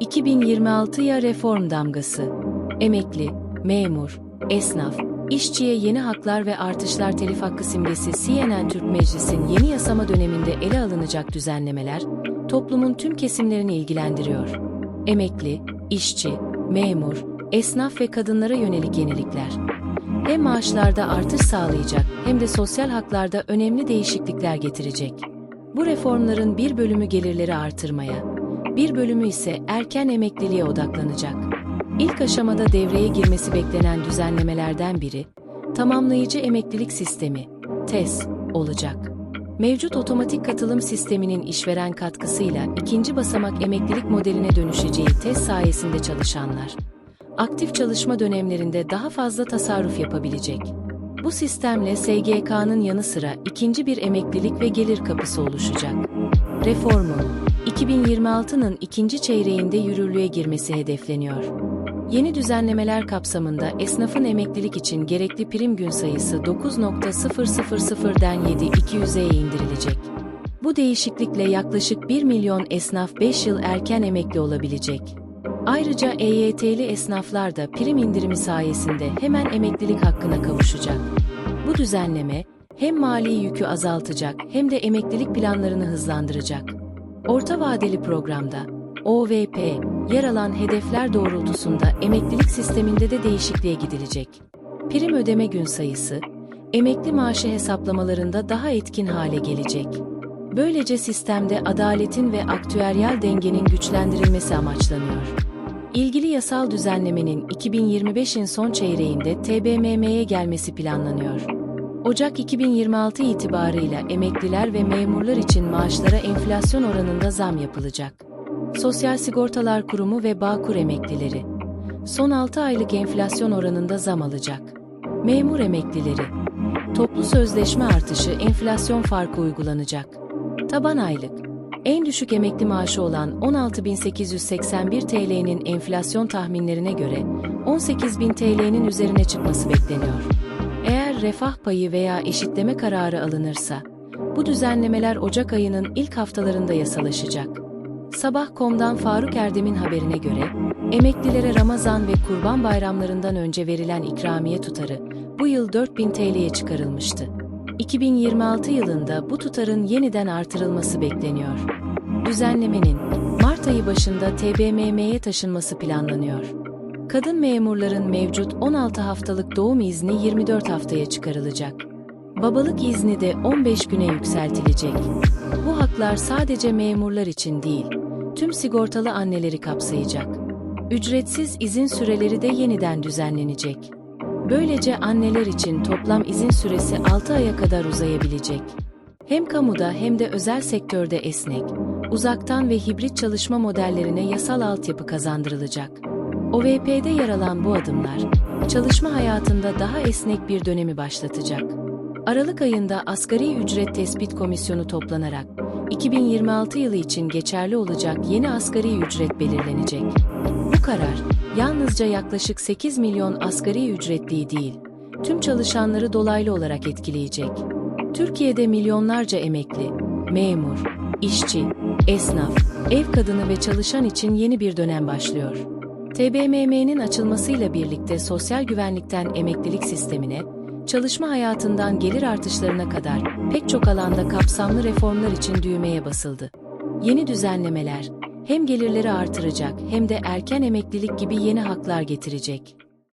2026'ya reform damgası. Emekli, memur, esnaf, işçiye yeni haklar ve artışlar telif hakkı simgesi CNN Türk Meclis'in yeni yasama döneminde ele alınacak düzenlemeler, toplumun tüm kesimlerini ilgilendiriyor. Emekli, işçi, memur, esnaf ve kadınlara yönelik yenilikler. Hem maaşlarda artış sağlayacak hem de sosyal haklarda önemli değişiklikler getirecek. Bu reformların bir bölümü gelirleri artırmaya, bir bölümü ise erken emekliliğe odaklanacak. İlk aşamada devreye girmesi beklenen düzenlemelerden biri, tamamlayıcı emeklilik sistemi, TES, olacak. Mevcut otomatik katılım sisteminin işveren katkısıyla ikinci basamak emeklilik modeline dönüşeceği TES sayesinde çalışanlar, aktif çalışma dönemlerinde daha fazla tasarruf yapabilecek. Bu sistemle SGK'nın yanı sıra ikinci bir emeklilik ve gelir kapısı oluşacak. Reformun 2026'nın ikinci çeyreğinde yürürlüğe girmesi hedefleniyor. Yeni düzenlemeler kapsamında esnafın emeklilik için gerekli prim gün sayısı 9.000'den 7.200'e indirilecek. Bu değişiklikle yaklaşık 1 milyon esnaf 5 yıl erken emekli olabilecek. Ayrıca EYT'li esnaflar da prim indirimi sayesinde hemen emeklilik hakkına kavuşacak. Bu düzenleme hem mali yükü azaltacak hem de emeklilik planlarını hızlandıracak. Orta vadeli programda OVP yer alan hedefler doğrultusunda emeklilik sisteminde de değişikliğe gidilecek. Prim ödeme gün sayısı emekli maaşı hesaplamalarında daha etkin hale gelecek. Böylece sistemde adaletin ve aktüeryal dengenin güçlendirilmesi amaçlanıyor. İlgili yasal düzenlemenin 2025'in son çeyreğinde TBMM'ye gelmesi planlanıyor. Ocak 2026 itibarıyla emekliler ve memurlar için maaşlara enflasyon oranında zam yapılacak. Sosyal Sigortalar Kurumu ve Bağkur emeklileri son 6 aylık enflasyon oranında zam alacak. Memur emeklileri toplu sözleşme artışı enflasyon farkı uygulanacak. Taban aylık en düşük emekli maaşı olan 16.881 TL'nin enflasyon tahminlerine göre 18.000 TL'nin üzerine çıkması bekleniyor. Eğer refah payı veya eşitleme kararı alınırsa, bu düzenlemeler Ocak ayının ilk haftalarında yasalaşacak. Sabah.com'dan Faruk Erdem'in haberine göre, emeklilere Ramazan ve Kurban bayramlarından önce verilen ikramiye tutarı bu yıl 4000 TL'ye çıkarılmıştı. 2026 yılında bu tutarın yeniden artırılması bekleniyor. Düzenlemenin Mart ayı başında TBMM'ye taşınması planlanıyor. Kadın memurların mevcut 16 haftalık doğum izni 24 haftaya çıkarılacak. Babalık izni de 15 güne yükseltilecek. Bu haklar sadece memurlar için değil, tüm sigortalı anneleri kapsayacak. Ücretsiz izin süreleri de yeniden düzenlenecek. Böylece anneler için toplam izin süresi 6 aya kadar uzayabilecek. Hem kamuda hem de özel sektörde esnek, uzaktan ve hibrit çalışma modellerine yasal altyapı kazandırılacak. OVP'de yer alan bu adımlar, çalışma hayatında daha esnek bir dönemi başlatacak. Aralık ayında Asgari Ücret Tespit Komisyonu toplanarak, 2026 yılı için geçerli olacak yeni asgari ücret belirlenecek. Bu karar, yalnızca yaklaşık 8 milyon asgari ücretliyi değil, tüm çalışanları dolaylı olarak etkileyecek. Türkiye'de milyonlarca emekli, memur, işçi, esnaf, ev kadını ve çalışan için yeni bir dönem başlıyor. TBMM'nin açılmasıyla birlikte sosyal güvenlikten emeklilik sistemine, çalışma hayatından gelir artışlarına kadar pek çok alanda kapsamlı reformlar için düğmeye basıldı. Yeni düzenlemeler hem gelirleri artıracak hem de erken emeklilik gibi yeni haklar getirecek.